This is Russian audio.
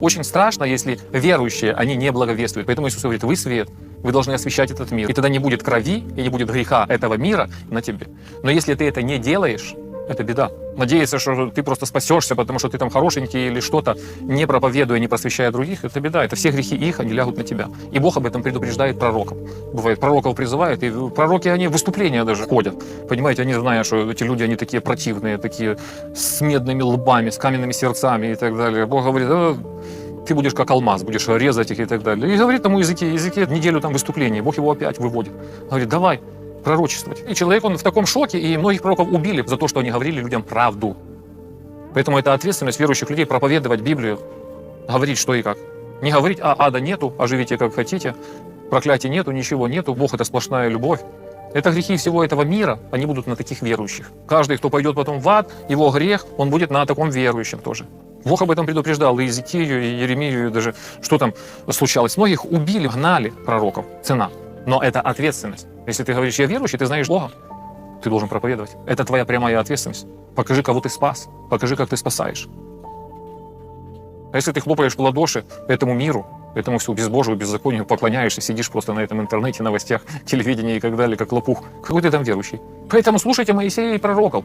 Очень страшно, если верующие, они не благовествуют. Поэтому Иисус говорит, вы свет, вы должны освещать этот мир. И тогда не будет крови и не будет греха этого мира на тебе. Но если ты это не делаешь, это беда. Надеяться, что ты просто спасешься, потому что ты там хорошенький или что-то, не проповедуя, не просвещая других, это беда. Это все грехи их, они лягут на тебя. И Бог об этом предупреждает пророков. Бывает, пророков призывают, и пророки, они в выступления даже ходят. Понимаете, они зная, что эти люди, они такие противные, такие с медными лбами, с каменными сердцами и так далее. Бог говорит, «А, ты будешь как алмаз, будешь резать их и так далее. И говорит тому языке, языке неделю там выступления, Бог его опять выводит. Говорит, давай, пророчествовать. И человек, он в таком шоке, и многих пророков убили за то, что они говорили людям правду. Поэтому это ответственность верующих людей проповедовать Библию, говорить что и как. Не говорить, а ада нету, а живите как хотите, проклятия нету, ничего нету, Бог это сплошная любовь. Это грехи всего этого мира, они будут на таких верующих. Каждый, кто пойдет потом в ад, его грех, он будет на таком верующем тоже. Бог об этом предупреждал и Иезекию, и Еремию, и даже что там случалось. Многих убили, гнали пророков, цена. Но это ответственность. Если ты говоришь, я верующий, ты знаешь Бога, ты должен проповедовать. Это твоя прямая ответственность. Покажи, кого ты спас. Покажи, как ты спасаешь. А если ты хлопаешь в ладоши этому миру, этому всему безбожию, беззаконию, поклоняешься, сидишь просто на этом интернете, новостях, телевидении и так далее, как лопух, какой ты там верующий? Поэтому слушайте Моисея и пророков.